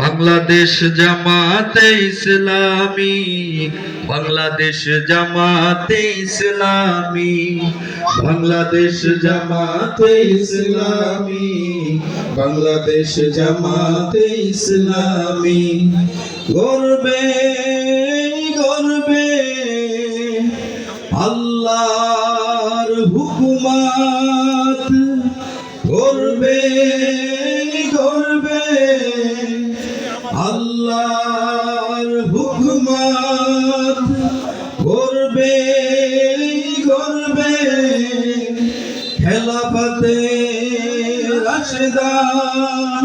বাংলাদেশ জামাতে ইসলামী, বাংলাদেশ জামাতে ইসলামী, বাংলাদেশ জামাতে ইসলামী, বাংলাদেশ জামাতে ইসলামী। গর্বে গর্বে আল্লাহর হুকুমাত গর্বে গর্বে আল্লাহর হুকমাত করবে করবে খেলাফতে রাশেদান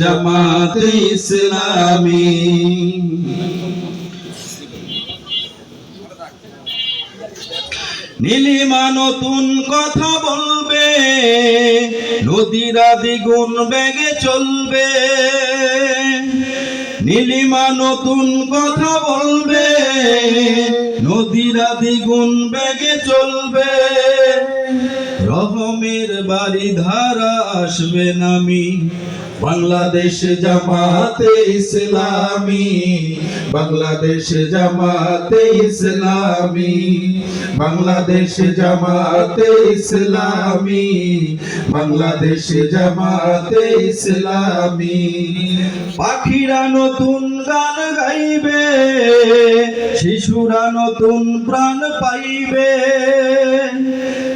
জামাতে ইসলামী। নীলিমা নতুন কথা বলবে নদীরা দ্বিগুণ বেগে চলবে। নীলিমা নতুন কথা বলবে নদীরা দ্বিগুণ বেগে চলবে। রহমের বাড়ি ধারা আসবে নামি। বাংলাদেশ জামাতে ইসলামী। বাংলাদেশ জামাতে ইসলামী। বাংলাদেশ জামাতে ইসলামী। বাংলাদেশ জামাতে ইসলামী। পাখিরা নতুন গান গাইবে, শিশুরা নতুন প্রাণ পাইবে।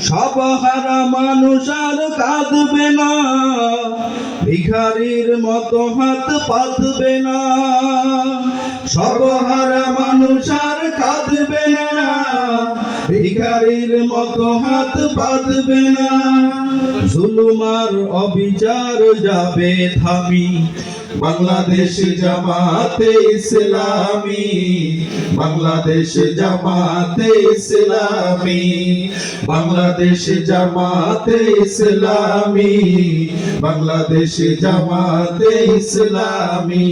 সব হারা মানুষ আর কাঁদবে না। ভিখারির মতো হাত পাতবে না। সর্বহারা মানুষ আর কাঁদবে না। ভিখারির মতো হাত পাতবে না। জুলুমার অবিচার যাবে থামি। বাংলাদেশ জামাতে ইসলামী, বাংলাদেশ জামাতে ইসলামী, বাংলাদেশ জামাতে ইসলামী, বাংলাদেশ জামাতে ইসলামী।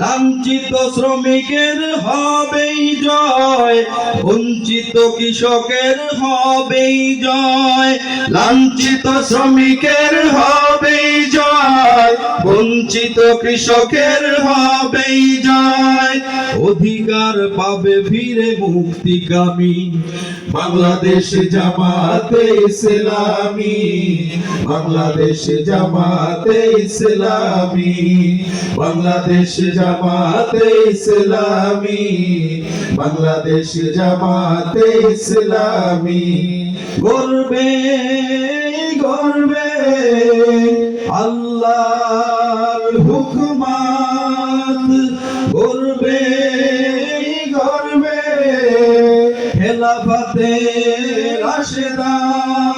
লাঞ্ছিত শ্রমিকের হবেই জয়, বঞ্চিত কৃষকের হবেই জয়। লাঞ্ছিত শ্রমিকের হবেই জয়, বঞ্চিত কৃষকের হবেই জয়। অধিকার পাবে ফিরে মুক্তিকামী বাংলাদেশ জামাতে ইসলামী। বাংলাদেশ জামাতে ইসলামী, বাংলাদেশ জামাতে ইসলামী। বাংলাদেশ জামাতে ইসলামী গর্বে গর্বে আল্লাহর হুকুমাত গর্বে গর্বে খেলাফতে রাশেদান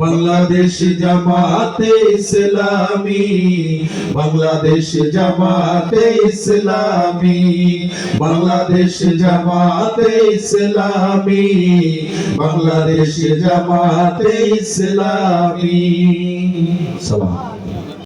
বাংলাদেশ জামাতে ইসলামী বাংলাদেশ জামাতে ইসলামী বাংলাদেশ জামাতে ইসলামী বাংলাদেশ জামাতে ইসলামী। সালাম।